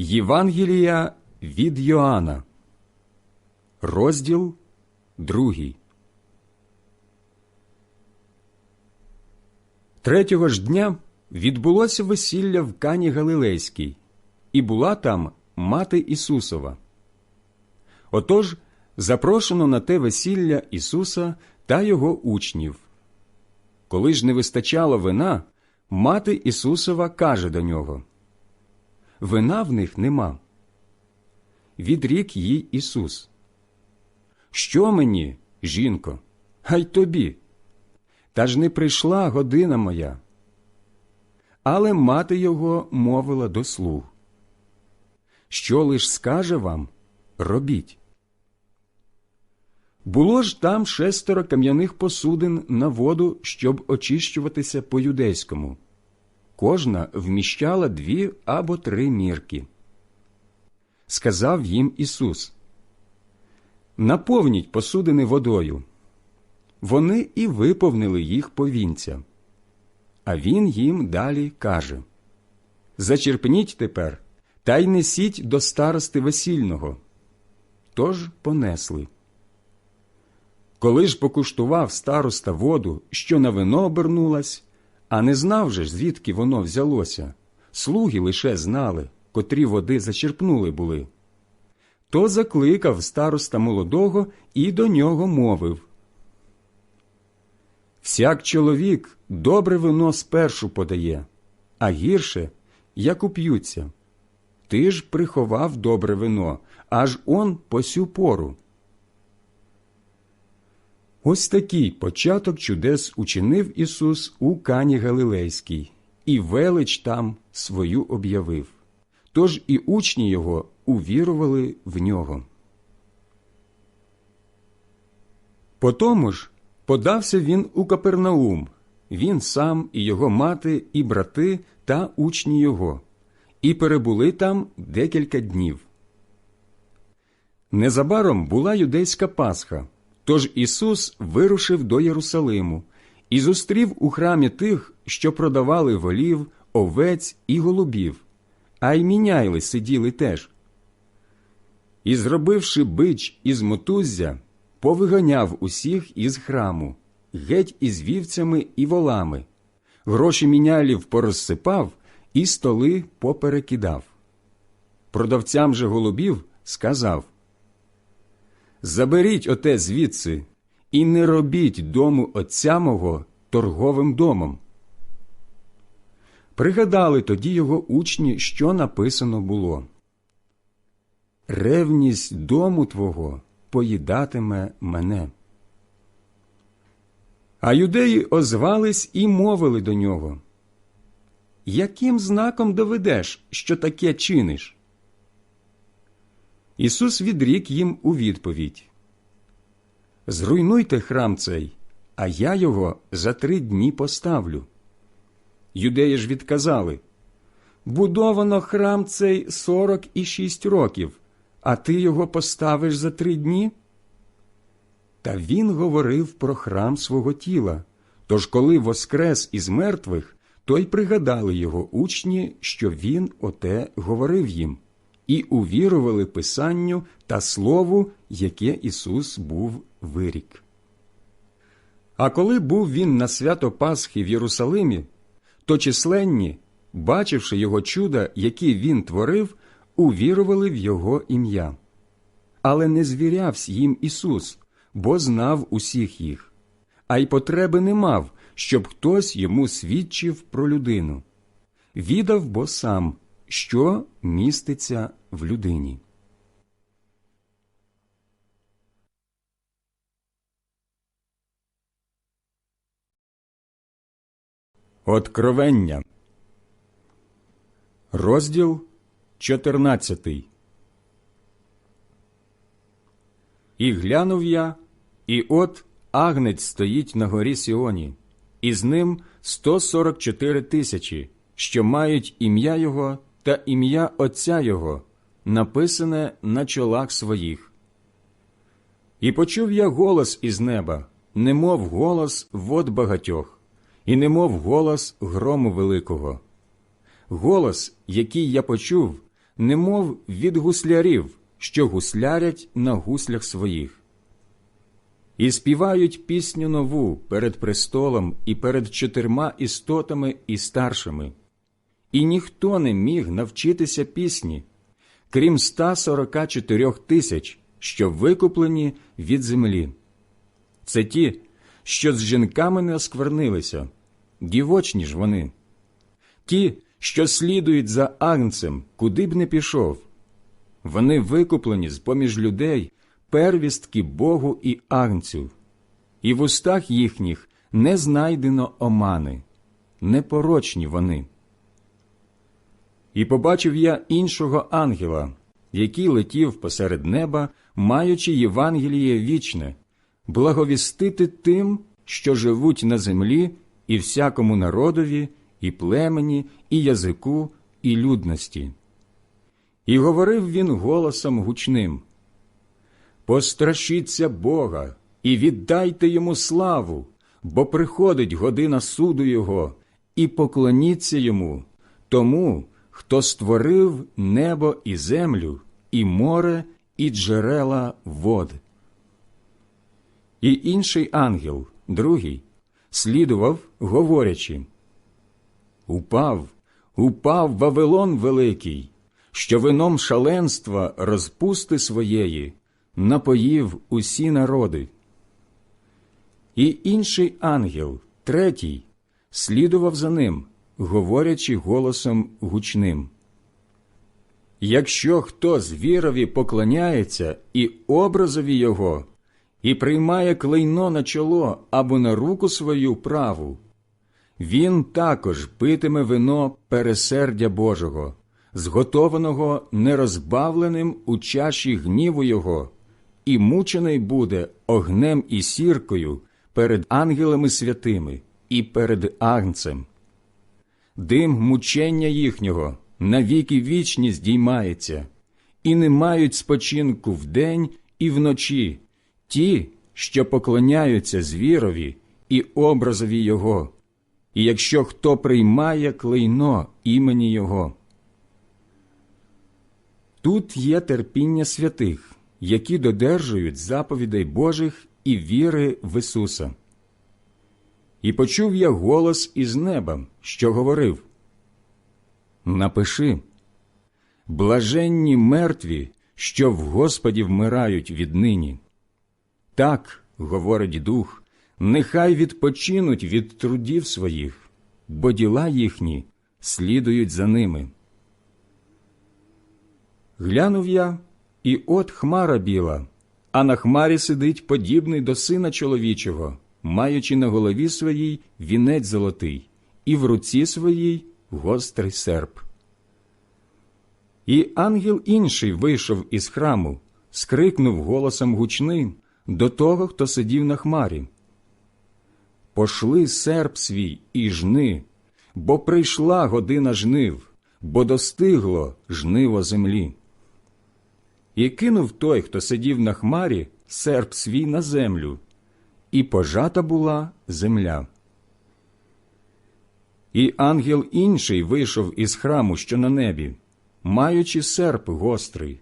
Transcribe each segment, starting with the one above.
Євангелія від Йоанна, розділ другий. Третього ж дня відбулося весілля в Кані Галилейській, і була там мати Ісусова. Отож запрошено на те весілля Ісуса та його учнів. Коли ж не вистачало вина, мати Ісусова каже до нього Вина в них нема. Відрік їй Ісус. Що мені, жінко, хай тобі? Та ж не прийшла година моя. Але мати його мовила до слуг. Що лиш скаже вам, робіть. Було ж там шестеро кам'яних посудин на воду, щоб очищуватися по юдейському. Кожна вміщала дві або три мірки. Сказав їм Ісус Наповніть посудини водою. Вони і виповнили їх повінця. А він їм далі каже Зачерпніть тепер та й несіть до старости весільного. Тож понесли. Коли ж покуштував староста воду, що на вино обернулась, а не знав же, звідки воно взялося, слуги лише знали, котрі води зачерпнули були. То закликав староста молодого і до нього мовив Всяк чоловік добре вино спершу подає, а гірше, як уп'ються. Ти ж приховав добре вино, аж он по сю пору. Ось такий початок чудес учинив Ісус у Кані Галилейській, і велич там свою об'явив. Тож і учні його увірували в нього. Потому ж подався він у Капернаум, він сам і його мати, і брати та учні його, і перебули там декілька днів. Незабаром була юдейська Пасха. Тож Ісус вирушив до Єрусалиму і зустрів у храмі тих, що продавали волів, овець і голубів, а й міняйли сиділи теж. І, зробивши бич із мотуззя, повиганяв усіх із храму, геть із вівцями і волами, гроші мінялів порозсипав і столи поперекидав. Продавцям же голубів сказав Заберіть оте звідси і не робіть дому отця мого торговим домом. Пригадали тоді його учні, що написано було Ревність дому твого поїдатиме мене. А юдеї озвались і мовили до нього Яким знаком доведеш, що таке чиниш? Ісус відрік їм у відповідь Зруйнуйте храм цей, а я його за три дні поставлю. Юдеї ж відказали Будовано храм цей сорок і шість років, а ти його поставиш за три дні? Та він говорив про храм свого тіла. Тож, коли воскрес із мертвих, то й пригадали його учні, що він оте говорив їм і увірували Писанню та Слову, яке Ісус був вирік. А коли був він на свято Пасхи в Єрусалимі, то численні, бачивши його чуда, які він творив, увірували в його ім'я. Але не звірявсь їм Ісус, бо знав усіх їх, а й потреби не мав, щоб хтось йому свідчив про людину. Відав бо сам, що міститься в людині. Откровення. Розділ 14 І глянув я, і от агнець стоїть на горі Сіоні, і з ним 144 тисячі, що мають ім'я його та ім'я Отця Його, написане на чолах своїх. І почув я голос із неба, немов голос вод багатьох, і немов голос грому великого. Голос, який я почув, немов від гуслярів, що гуслярять на гуслях своїх. І співають пісню нову перед престолом і перед чотирма істотами і старшими. І ніхто не міг навчитися пісні, крім 144 тисяч, що викуплені від землі. Це ті, що з жінками не осквернилися, дівочні ж вони, ті, що слідують за агнцем, куди б не пішов. Вони викуплені з поміж людей первістки Богу і агнцю, і в устах їхніх не знайдено омани, непорочні вони. І побачив я іншого ангела, який летів посеред неба, маючи Євангеліє вічне, благовістити тим, що живуть на землі, і всякому народові, і племені, і язику, і людності. І говорив він голосом гучним. Пострашіться Бога і віддайте йому славу, бо приходить година суду Його, і поклоніться йому, тому, хто створив небо і землю, і море, і джерела вод. І інший ангел, другий, слідував, говорячи Упав, упав Вавилон великий, що вином шаленства розпусти своєї напоїв усі народи. І інший ангел, третій, слідував за ним, говорячи голосом гучним. Якщо хто звірові поклоняється і образові його, і приймає клейно на чоло або на руку свою праву, він також питиме вино пересердя Божого, зготованого нерозбавленим у чаші гніву Його, і мучений буде огнем і сіркою перед ангелами святими і перед агнцем. Дим мучення їхнього навіки вічні здіймається, і не мають спочинку вдень і вночі ті, що поклоняються звірові і образові Його, і якщо хто приймає клейно імені Його. Тут є терпіння святих, які додержують заповідей Божих і віри в Ісуса. І почув я голос із неба, що говорив Напиши блаженні мертві, що в Господі вмирають віднині. Так, говорить дух, нехай відпочинуть від трудів своїх, бо діла їхні слідують за ними. Глянув я, і от хмара біла, а на хмарі сидить подібний до сина чоловічого, маючи на голові своїй вінець золотий, і в руці своїй гострий серп. І ангел інший вийшов із храму, скрикнув голосом гучним до того, хто сидів на хмарі. Пошли серп свій і жни, бо прийшла година жнив, бо достигло жниво землі. І кинув той, хто сидів на хмарі, серп свій на землю, і пожата була земля. І ангел інший вийшов із храму, що на небі, маючи серп гострий.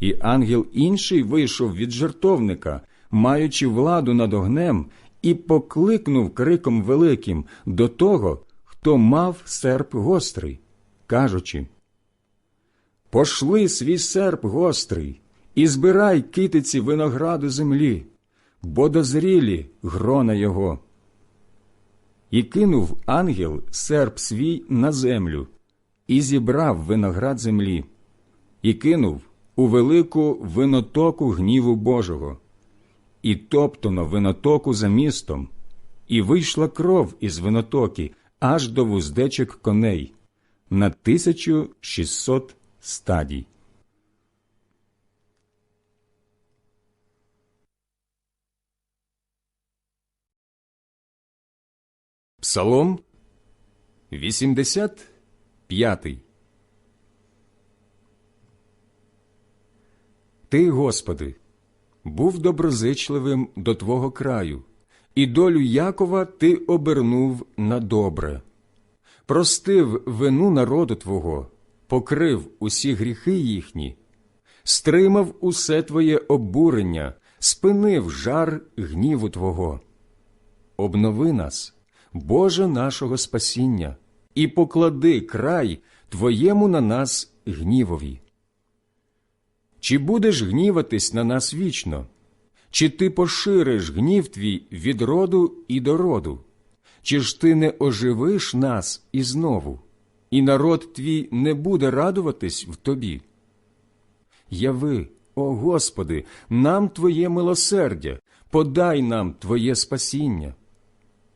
І ангел інший вийшов від жертовника, маючи владу над огнем, і покликнув криком великим до того, хто мав серп гострий, кажучи Пошли свій серп гострий, і збирай китиці винограду землі, бо дозрілі грона його. І кинув ангел серп свій на землю, і зібрав виноград землі, і кинув у велику винотоку гніву Божого, і топтано винотоку за містом, і вийшла кров із винотоки аж до вуздечок коней на тисячу шістсот стадій. Псалом 85 Ти, Господи, був доброзичливим до Твого краю, і долю Якова Ти обернув на добре, простив вину народу Твого, покрив усі гріхи їхні, стримав усе твоє обурення, спинив жар гніву Твого. Обнови нас, Боже нашого спасіння, і поклади край Твоєму на нас гнівові. Чи будеш гніватись на нас вічно? Чи ти пошириш гнів твій від роду і до роду? Чи ж ти не оживиш нас і знову, і народ твій не буде радуватись в тобі? Яви, о Господи, нам Твоє милосердя, подай нам Твоє спасіння.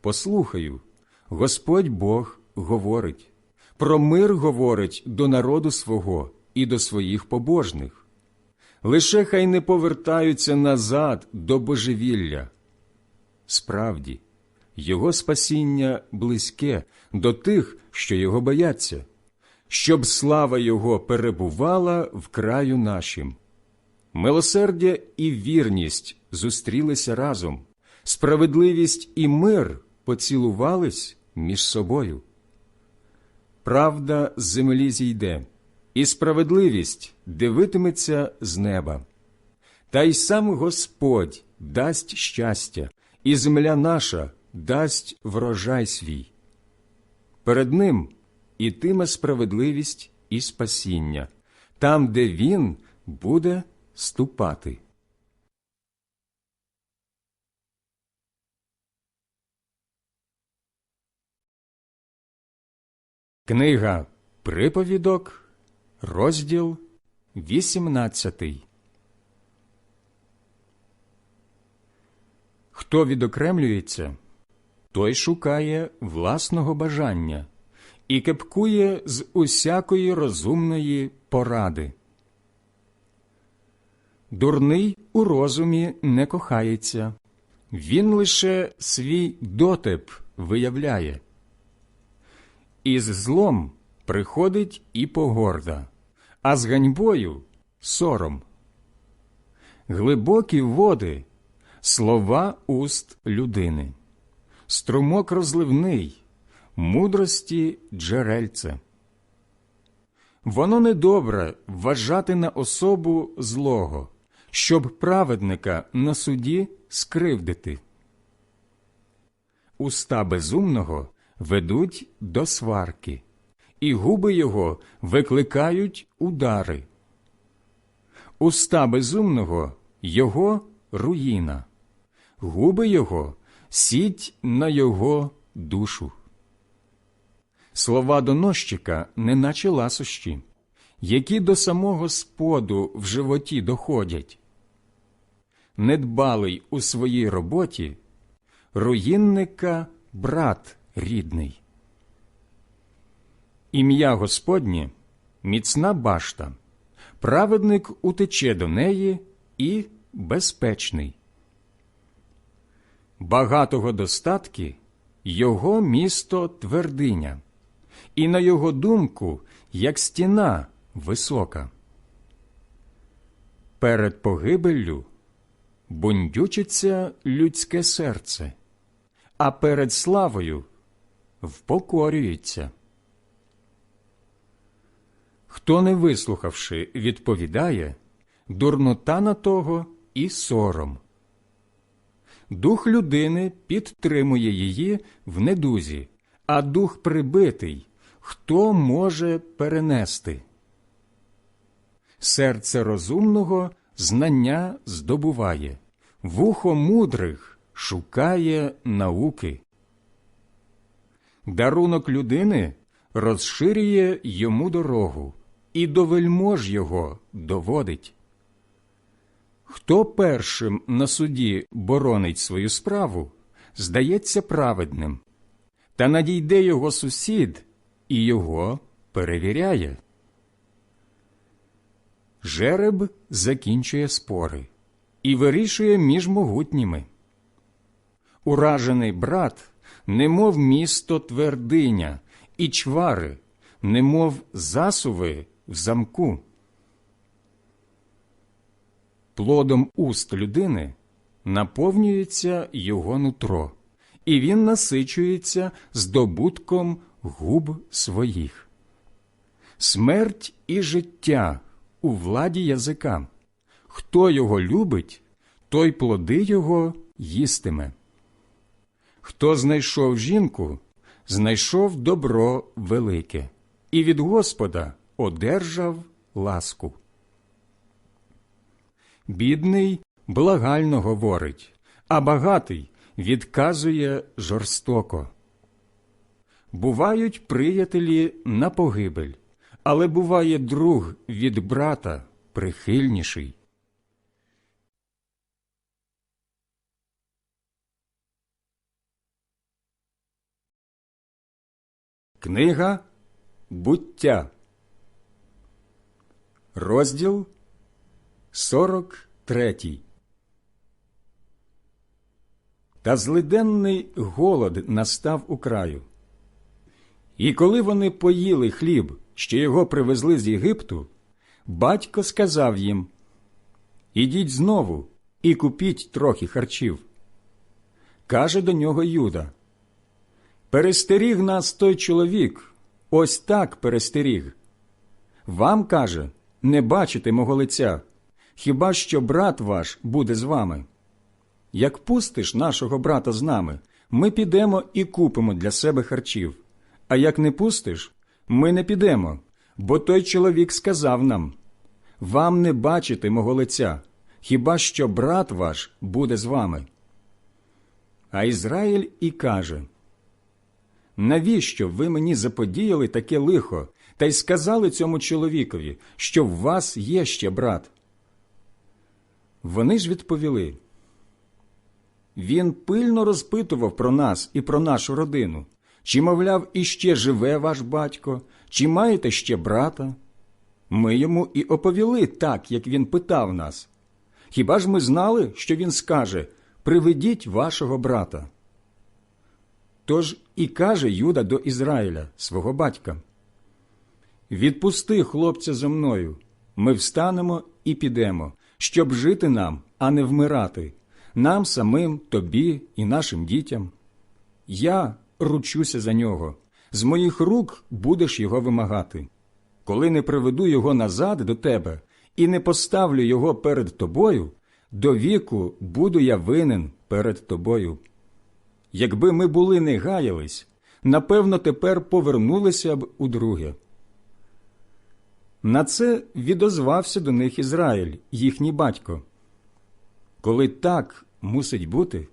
Послухаю, Господь Бог говорить, про мир говорить до народу свого і до своїх побожних. Лише хай не повертаються назад до божевілля. Справді, його спасіння близьке до тих, що його бояться, щоб слава Його перебувала в краю нашим. Милосердя і вірність зустрілися разом, справедливість і мир поцілувались між собою. Правда з землі зійде, і справедливість дивитиметься з неба. Та й сам Господь дасть щастя, і земля наша дасть врожай свій. Перед ним ітиме справедливість і спасіння, там, де він буде ступати. Книга Приповідок, розділ 18 Хто відокремлюється, той шукає власного бажання і кепкує з усякої розумної поради. Дурний у розумі не кохається, він лише свій дотеп виявляє. Із злом приходить і погорда, а з ганьбою сором. Глибокі води слова уст людини, струмок розливний, мудрості джерельце. Воно недобре вважати на особу злого, щоб праведника на суді скривдити. Уста безумного ведуть до сварки, і губи його викликають удари. Уста безумного його руїна, губи його сіть на його душу. Слова доносчика, неначе ласощі, які до самого споду в животі доходять. Недбалий у своїй роботі руїнника брат рідний. Ім'я Господнє міцна башта, праведник утече до неї і безпечний. Багатого достатки його місто твердиня, і на його думку, як стіна висока. Перед погибеллю бундючиться людське серце, а перед славою впокорюється. Хто не вислухавши, відповідає, дурнота на того і сором. Дух людини підтримує її в недузі, а дух прибитий хто може перенести? Серце розумного знання здобуває, вухо мудрих шукає науки. Дарунок людини розширює йому дорогу і до вельмож його доводить. Хто першим на суді боронить свою справу, здається праведним, та надійде його сусід і його перевіряє. Жереб закінчує спори і вирішує між могутніми. Уражений брат, немов місто твердиня, і чвари, немов засуви в замку. Плодом уст людини наповнюється його нутро, і він насичується здобутком губ своїх. Смерть і життя у владі язика. Хто його любить, той плоди його їстиме. Хто знайшов жінку, знайшов добро велике, і від Господа одержав ласку. Бідний благально говорить, а багатий відказує жорстоко. Бувають приятелі на погибель, але буває друг від брата прихильніший. Книга Буття, розділ 43 Та злиденний голод настав у краю. І коли вони поїли хліб, що його привезли з Єгипту, батько сказав їм Ідіть знову і купіть трохи харчів. Каже до нього Юда Перестеріг нас той чоловік, ось так перестеріг. Вам каже, не бачите мого лиця, хіба що брат ваш буде з вами. Як пустиш нашого брата з нами, ми підемо і купимо для себе харчів. А як не пустиш, ми не підемо, бо той чоловік сказав нам Вам не бачити мого лиця, хіба що брат ваш буде з вами. А Ізраїль і каже Навіщо ви мені заподіяли таке лихо та й сказали цьому чоловікові, що в вас є ще брат? Вони ж відповіли. Він пильно розпитував про нас і про нашу родину, чи, мовляв, іще живе ваш батько, чи маєте ще брата? Ми йому і оповіли так, як він питав нас. Хіба ж ми знали, що він скаже Приведіть вашого брата? Тож і каже Юда до Ізраїля, свого батька Відпусти хлопця зо мною, ми встанемо і підемо, щоб жити нам, а не вмирати, нам самим, тобі і нашим дітям. Я ручуся за нього, з моїх рук будеш його вимагати. Коли не приведу його назад до тебе і не поставлю його перед тобою, до віку буду я винен перед тобою. Якби ми були не гаялись, напевно, тепер повернулися б удруге. На це відозвався до них Ізраїль, їхній батько. Коли так мусить бути,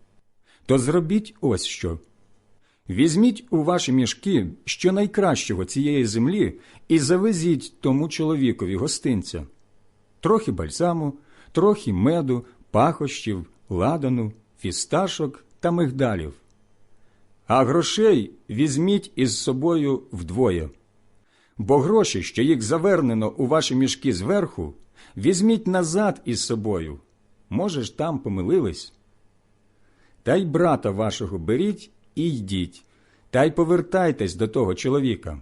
то зробіть ось що. Візьміть у ваші мішки що найкращого цієї землі і завезіть тому чоловікові гостинця, трохи бальзаму, трохи меду, пахощів, ладану, фісташок та мигдалів. А грошей візьміть із собою вдвоє. Бо гроші, що їх завернено у ваші мішки зверху, візьміть назад із собою. Може ж, там помилились. Та й брата вашого беріть і йдіть, та й повертайтесь до того чоловіка.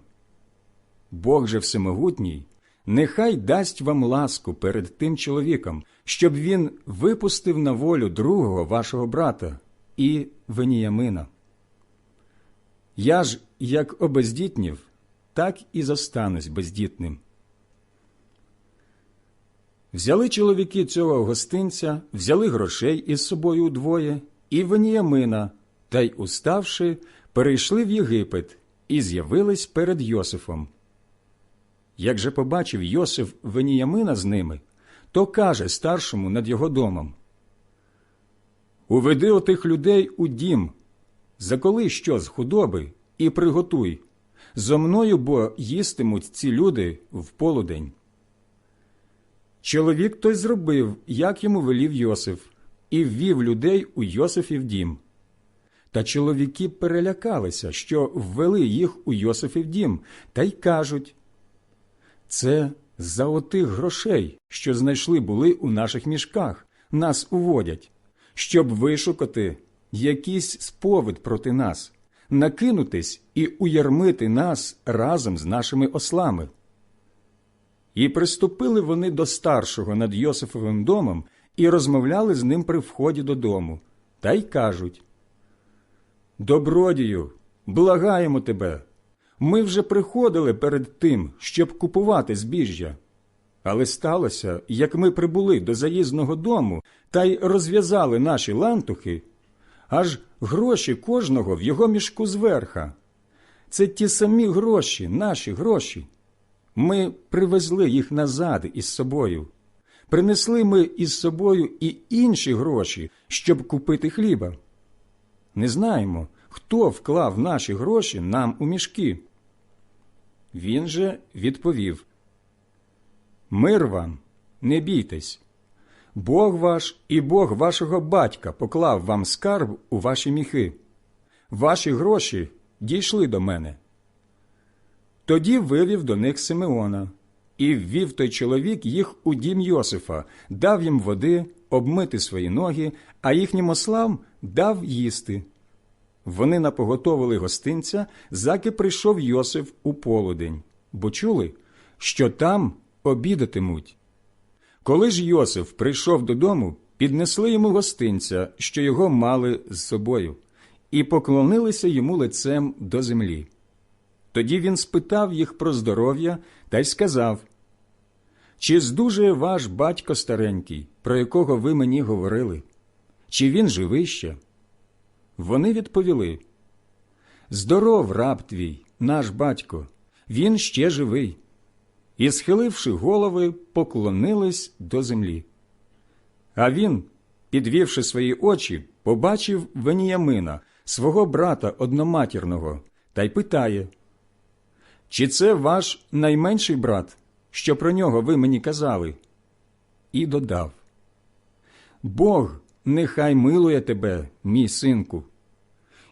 Бог же всемогутній, нехай дасть вам ласку перед тим чоловіком, щоб він випустив на волю другого вашого брата і Веніямина. Я ж, як обездітнів, так і зостанусь бездітним. Взяли чоловіки цього гостинця, взяли грошей із собою удвоє і Веніямина, та й, уставши, перейшли в Єгипет і з'явились перед Йосифом. Як же побачив Йосиф Веніямина з ними, то каже старшому над його домом Уведи отих людей у дім, заколи що з худоби, і приготуй. Зо мною бо їстимуть ці люди в полудень. Чоловік той зробив, як йому велів Йосиф, і ввів людей у Йосифів дім. Та чоловіки перелякалися, що ввели їх у Йосифів дім, та й кажуть це за отих грошей, що знайшли були у наших мішках, нас уводять, щоб вишукати якийсь сповід проти нас, накинутись і уярмити нас разом з нашими ослами. І приступили вони до старшого над Йосифовим домом і розмовляли з ним при вході додому, та й кажуть Добродію, благаємо тебе, Ми вже приходили перед тим, щоб купувати збіжжя. Але сталося, як ми прибули до заїзного дому та й розв'язали наші лантухи, аж гроші кожного в його мішку зверха. Це ті самі гроші, наші гроші. Ми привезли їх назад із собою. Принесли ми із собою і інші гроші, щоб купити хліба. Не знаємо, хто вклав наші гроші нам у мішки. Він же відповів Мир вам, не бійтесь. Бог ваш і Бог вашого батька поклав вам скарб у ваші міхи. Ваші гроші дійшли до мене. Тоді вивів до них Симеона, і ввів той чоловік їх у дім Йосифа, дав їм води, обмити свої ноги, а їхнім ослам дав їсти. Вони напоготовили гостинця, заки прийшов Йосиф у полудень, бо чули, що там обідатимуть. Коли ж Йосиф прийшов додому, піднесли йому гостинця, що його мали з собою, і поклонилися йому лицем до землі. Тоді він спитав їх про здоров'я та й сказав Чи здужує ваш батько старенький, про якого ви мені говорили? Чи він живий ще? Вони відповіли Здоров, раб твій, наш батько, він ще живий. І, схиливши голови, поклонились до землі. А він, підвівши свої очі, побачив Веніямина, свого брата одноматірного, та й питає Чи це ваш найменший брат, що про нього ви мені казали? І додав Бог нехай милує тебе, мій синку.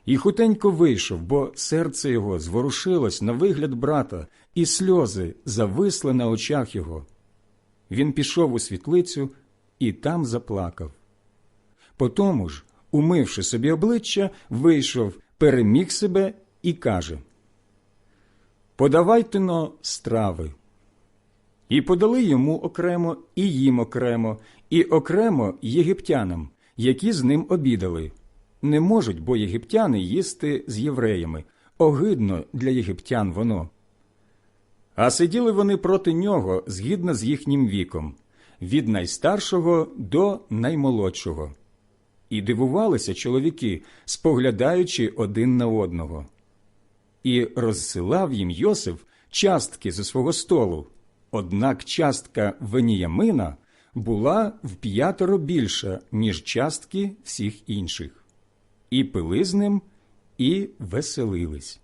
І хутенько вийшов, бо серце його зворушилось на вигляд брата, і сльози зависли на очах його. Він пішов у світлицю і там заплакав. Потому ж, умивши собі обличчя, вийшов, переміг себе і каже Подавайте но страви. І подали йому окремо, і їм окремо, і окремо єгиптянам, які з ним обідали. Не можуть, бо єгиптяни їсти з євреями. Огидно для єгиптян воно. А сиділи вони проти нього згідно з їхнім віком, від найстаршого до наймолодшого. І дивувалися чоловіки, споглядаючи один на одного. І розсилав їм Йосиф частки зі свого столу. Однак частка Веніямина була в п'ятеро більша, ніж частки всіх інших. І пили з ним, і веселились.